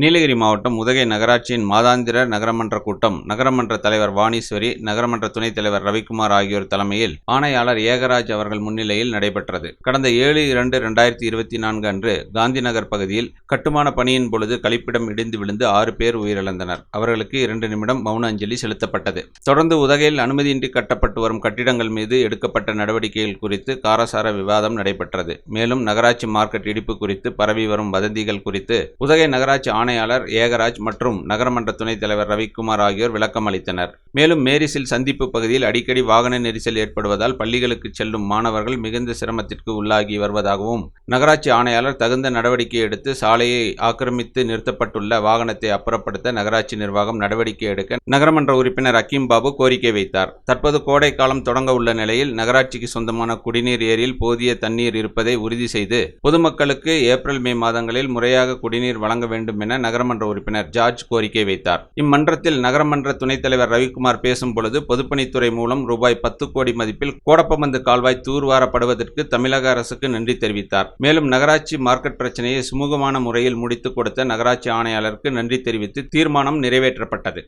நீலகிரி மாவட்டம் உதகை நகராட்சியின் மாதாந்திர நகரமன்ற கூட்டம் நகரமன்ற தலைவர் வாணீஸ்வரி நகரமன்ற துணைத் தலைவர் ரவிக்குமார் ஆகியோர் தலைமையில் ஆணையாளர் ஏகராஜ் அவர்கள் முன்னிலையில் நடைபெற்றது. கடந்த ஏழு இரண்டு இரண்டாயிரத்தி இருபத்தி நான்கு அன்று காந்தி நகர் பகுதியில் கட்டுமான பணியின் பொழுது கழிப்பிடம் இடிந்து விழுந்து ஆறு பேர் உயிரிழந்தனர். அவர்களுக்கு இரண்டு நிமிடம் மௌன அஞ்சலி செலுத்தப்பட்டது. தொடர்ந்து உதகையில் அனுமதியின்றி கட்டப்பட்டு வரும் கட்டிடங்கள் மீது எடுக்கப்பட்ட நடவடிக்கைகள் குறித்து காரசார விவாதம் நடைபெற்றது. மேலும் நகராட்சி மார்க்கெட் இடிப்பு குறித்து பரவி வரும் வதந்திகள் குறித்து உதகை நகராட்சி ஆணையாளர் ஏகராஜ் மற்றும் நகரமன்ற துணைத் தலைவர் ரவிக்குமார் ஆகியோர் விளக்கம் அளித்தனர். மேலும் மேரிசில் சந்திப்பு பகுதியில் அடிக்கடி வாகன நெரிசல் ஏற்படுவதால் பள்ளிகளுக்கு செல்லும் மாணவர்கள் மிகுந்த சிரமத்திற்கு உள்ளாகி வருவதாகவும் நகராட்சி ஆணையாளர் தகுந்த நடவடிக்கை எடுத்து சாலையை ஆக்கிரமித்து நிறுத்தப்பட்டுள்ள வாகனத்தை அப்புறப்படுத்த நகராட்சி நிர்வாகம் நடவடிக்கை எடுக்க நகரமன்ற உறுப்பினர் அக்கீம் பாபு கோரிக்கை வைத்தார். தற்போது கோடை காலம் தொடங்க உள்ள நிலையில் நகராட்சிக்கு சொந்தமான குடிநீர் ஏரியில் போதிய தண்ணீர் இருப்பதை உறுதி செய்து பொதுமக்களுக்கு ஏப்ரல் மே மாதங்களில் முறையாக குடிநீர் வழங்க வேண்டும் என நகரமன்ற உறுப்பினர் ஜார்ஜ் கோரிக்கை வைத்தார். இம்மன்றத்தில் நகரமன்ற துணைத் தலைவர் ரவிக்குமார் பேசும் பொழுது பொதுப்பணித்துறை மூலம் ரூபாய் பத்து கோடி மதிப்பில் கோடப்பமந்து கால்வாய் தூர்வாரப்படுவதற்கு தமிழக அரசுக்கு நன்றி தெரிவித்தார். மேலும் நகராட்சி மார்க்கெட் பிரச்சனையை சுமூகமான முறையில் முடித்துக் கொடுத்த நகராட்சி ஆணையாளருக்கு நன்றி தெரிவித்து தீர்மானம் நிறைவேற்றப்பட்டது.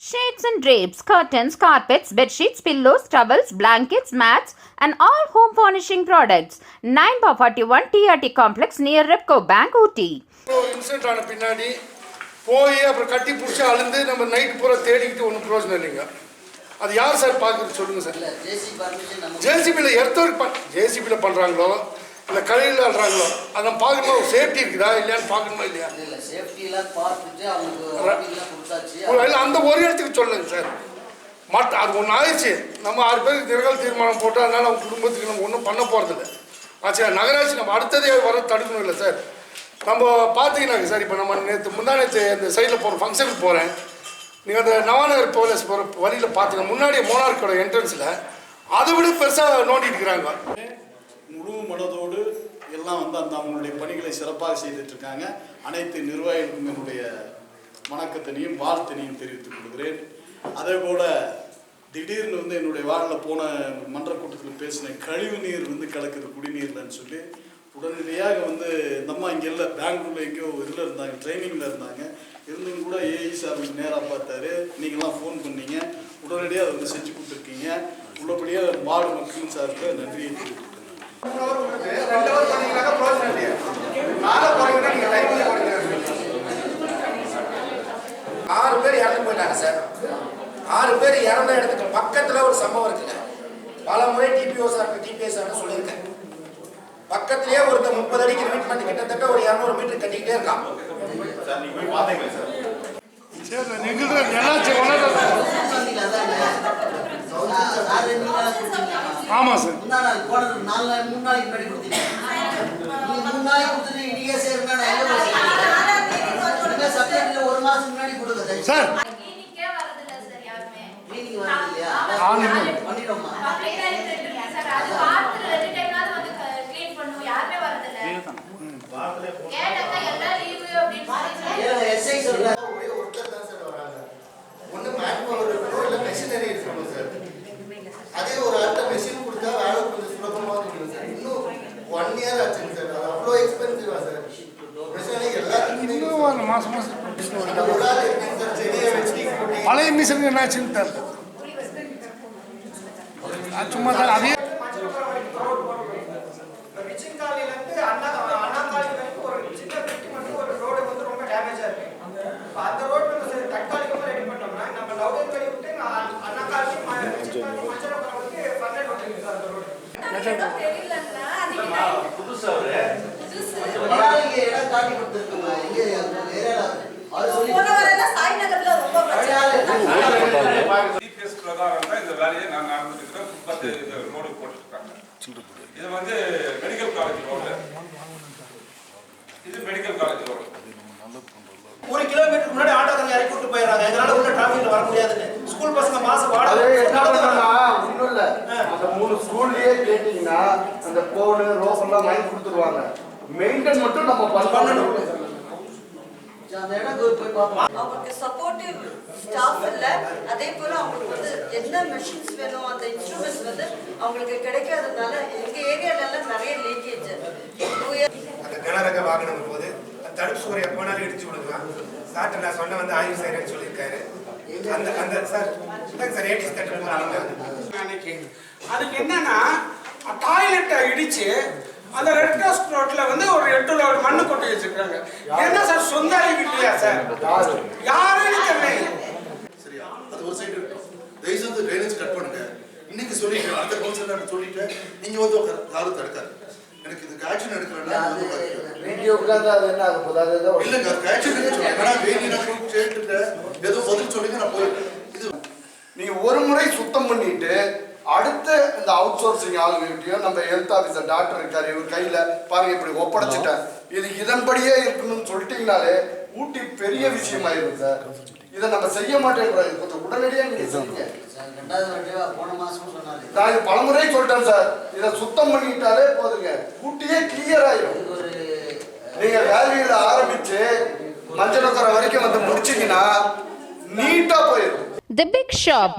Shades and drapes, curtains, carpets, bedsheets, pillows, towels, blankets, mats, and all home furnishing products. 9 by 41 TRT Complex near Repco Bank, Ooty. Incident ஆன பின்னாடி போய் அப்புறம் கட்டி பிடிச்சி அழுந்து நம்ம நைட் பூரா தேடிக்கிட்டு ஒன்றும் பிரயோஜனம் இல்லைங்க அது யார் சார் பார்க்குறது சொல்லுங்கள் சார் ஜேசிபியில் எர்த்தவருக்கு பண் ஜேசிபியில் பண்ணுறாங்களோ இல்லை கடையில் ஆடுறாங்களோ அதை பார்க்கணுமா? சேஃப்டி இருக்குதா இல்லையான்னு பார்க்கணுமா இல்லையா? இல்ல பார்த்துட்டு அவங்களுக்கு இல்லை அந்த ஒரு இடத்துக்கு சொல்லுங்க சார். மற்ற அது ஒன்று ஆயிடுச்சு. நம்ம ஆறு பேருக்கு நிரகல் தீர்மானம் போட்டு அதனால அவங்க குடும்பத்துக்கு நம்ம ஒன்றும் பண்ண போகிறதில்ல ஆச்சா நகராட்சி நம்ம அடுத்ததே வர தடுக்கணும் இல்லை சார். நம்ம பார்த்தீங்கன்னாங்க சார். இப்போ நம்ம நேற்று முந்தா நேற்று இந்த சைடில் போகிற ஃபங்க்ஷனுக்கு போகிறேன் நீங்கள் அந்த நவாநகர் பேலஸ் போகிற வழியில் பார்த்தீங்க முன்னாடியே மோனார்க்கோட என்ட்ரன்ஸில் அதை விட பெருசாக நோண்டிட்டு இருக்கிறாங்க. முழு மனதோடு எல்லாம் வந்து அந்த அவங்களுடைய பணிகளை சிறப்பாக செய்துட்டு இருக்காங்க அனைத்து நிர்வாகிகளுக்கும் என்னுடைய வணக்கத்தினையும் வாழ்த்தினையும் தெரிவித்துக் கொள்கிறேன். அதே போல திடீர்னு வந்து என்னுடைய வாழில் போன மன்ற கூட்டத்தில் பேசின கழிவு நீர் வந்து கலக்குது குடிநீர்லன்னு சொல்லி உடனடியாக வந்து இந்த அம்மா இங்கே இல்லை பெங்களூர்ல எங்கேயோ இதில் இருந்தாங்க ட்ரைனிங்கில் இருந்தாங்க. இருந்தும் கூட ஏஇ சார் நேராக பார்த்தாரு. நீங்களாம் ஃபோன் பண்ணீங்க. உடனடியாக அதை வந்து செஞ்சு கொடுத்துருக்கீங்க. உள்ளபடியாக வார்டு மக்களின் சார்பில் நன்றியை தெரிவித்துக்கிறேன் ஆறு பேர் இறந்து போயிட்டாங்க சார் ஆறு பேர் இறந்த இடத்துக்கு பக்கத்தில் ஒரு சம்பவம் இருக்குங்க பல முறை டிபிஓ சார் டிபிஎஸ் சார் சொல்லியிருக்கேன் பக்கத்திலேயே ஒருத்தர் முப்பது அடிக்கு லிமிட் பண்ணி கிட்டத்தட்ட ஒரு இரநூறு மீட்டர் கட்டிக்கிட்டே இருக்கான் சரி அதானே சார். முந்தா நாள் போன நாலு நாள் மூணு நாளைக்கு முன்னாடி கொடுத்தீங்க. நீங்க மூணு நாளைக்கு கொடுத்துட்டு இன்னைக்கே சேருங்க நான் சேர்க்கிறேன் சப்ஜெக்ட்ல ஒரு மாசம் முன்னாடி தயவு சார். கிளினிக்கே வரதில்ல சார் யாருமே கிளீனிங் வரது இல்லையா ஆளுங்க. பண்ணிடுவோமா கம்ப்ளைண்ட் ஆயிட்டு இருக்கு சார் அது வாரத்துல ரெண்டு டைம்னாவது வந்து க்ளீன் பண்ணும் யாருமே வரதில்ல கேட்டாக்கா எல்லாம் லீவு அப்படின்னு சொல்லி ஏன் எஸ்ஐ சொல்ற ஒரே ஒருத்தர் தான் சார் வராங்க ஒன்று மேன்பவர் இருக்கணும் இல்லை மெஷினரி இருக்கணும் சார் அதே ஒரு ஆள்கிட்ட மெஷின் கொடுத்தா வேலை கொஞ்சம் சுலபமாக இருக்கும் சார் இன்னும் ஒன் இயர் ஆச்சுங்க சார் அது அவ்வளோ எக்ஸ்பென்சிவா சார் மெஷினரி எல்லாத்துக்குமே இன்னும் மாதம் மாதம் அந்த ஒரு ஆள் இருக்குங்க சார் செடியை வச்சு கூட்டி பழைய மிஷினுக்கு என்னாச்சுன்னு தெரியல. சும்மா தான் அதே ரிச்சிங் காலனிலேருந்து அண்ணா அண்ணா காலனி வரைக்கும் ஒரு சின்ன பிரிட்ஜ் மட்டும் ஒரு ரோடு வந்து ரொம்ப டேமேஜாக இருக்கு இப்போ அந்த ரோடு நம்ம சரி தற்காலிகமாக ரெடி பண்ணோம்னா நம்ம லவ்டேன் கடி விட்டு நான் அண்ணா காலனி ம- ரிச்சிங் காலனி மஞ்சளபுரத்துக்கு ஃபண்டட் வந்துருக்கு சார் அந்த ரோடு தெரியலன்னா அன்னைக்கு புதுசு மலையாளிக்கு இடம் காட்டி கொடுத்துருக்கோங்க எங்க அந்த ஏரியால அவர் சொல்லி போன வாரம் சாய் நகர்ல ரொம்ப பிரச்சனை ஜிபிஎஸ் பிரகாரம் தான் இந்த வேலையை நாங்கள் பத்து ரோடு போட்டுருக்காங்க இது வந்து மெடிக்கல் காலேஜ் ரோடு இது மெடிக்கல் காலேஜ் ரோடு ஒரு கிலோமீட்டருக்கு முன்னாடி ஆட்டோக்காரங்க இறக்கி விட்டு போயிடுறாங்க. எங்களால் உள்ள டிராஃபிக்ல வர முடியாதுன்னு. ஸ்கூல் பசங்க மாசம் ஒன்றும் இல்லை. அந்த மூணு ஸ்கூல்லயே கேட்டீங்கன்னா அந்த போனு ரோப் எல்லாம் வாங்கி கொடுத்துருவாங்க. மெயின்டைன் மட்டும் நம்ம பண்ணணும் அந்த இடம் போய் போய் பார்ப்போம் அவங்களுக்கு சப்போர்ட்டிவ் ஸ்டாஃப் இல்ல. அதே போல அவங்களுக்கு வந்து என்ன மெஷின்ஸ் வேணும் அந்த இன்ஸ்ட்ருமெண்ட்ஸ் வந்து அவங்களுக்கு கிடைக்காததுனால எங்க ஏரியால எல்லாம் நிறைய லீக்கேஜ் அந்த கனரக வாகனம் போது தடுப்பு சுவர் எப்போனாலும் இடிச்சு கொடுக்கலாம் சார்ட்ட நான் சொன்ன வந்து ஆய்வு செய்கிறேன்னு சொல்லியிருக்காரு. அந்த அந்த சார் சார் ஏடிஸ் அன்னைக்கு அதுக்கு என்னன்னா டாய்லெட்டை இடிச்சு அந்த ரெட் கிராஸ் ரோட்ல வந்து ஒரு எட்டு லோடு மண்ணு கொட்டி வச்சிருக்காங்க. என்ன சார் சொந்த அறிவு இல்லையா சார்? யாருன்னு தெரியல சரியா? அது ஒரு சைடு இருக்கட்டும். தயவு செய்து ட்ரைனேஜ் கட் பண்ணுங்க. இன்னைக்கு சொல்லிட்டு அடுத்த கவுன்சிலர் சொல்லிட்டு நீங்க வந்து உட்காரு, யாரும் தடுக்காது. எனக்கு இதுக்கு ஆக்ஷன் எடுக்கலன்னா நான். வீடியோக்குள்ள அது என்ன ஆக போகுது அது ஏதோ இல்லைங்க அதுக்கு ஆக்ஷன் எடுக்க ஆனா வேணி நான் போய் கேட்டுட்டு ஏதோ பதில் சொல்லுங்க நான் போயிட்டேன் இது நீங்க ஒரு முறை சுத்தம் பண்ணிட்டு அடுத்த இந்த அவுட் சோர்சிங் ஆளுங்ககிட்டயும் நம்ம ஹெல்த் ஆஃபீஸர் டாக்டர் இருக்காரு இவர் கையில பாருங்க இப்படி ஒப்படைச்சிட்டேன். இது இதன்படியே இருக்கணும்னு சொல்லிட்டீங்கனாலே ஊட்டி பெரிய விஷயமாயிரும் சார் இதை நம்ம செய்ய மாட்டேங்கிறோம் இது கொஞ்சம் உடனடியா நீங்க செய்யுங்க. நான் இது பலமுறை சொல்லிட்டேன் சார். இதை சுத்தம் பண்ணிட்டாலே போதுங்க. ஊட்டியே கிளியர் ஆயிரும். இது ஒரு நீங்க வேலையில ஆரம்பிச்சு மஞ்சள் வரைக்கும் வந்து முடிச்சீங்கன்னா நீட்டா போயிடும் தி பிக் ஷாப்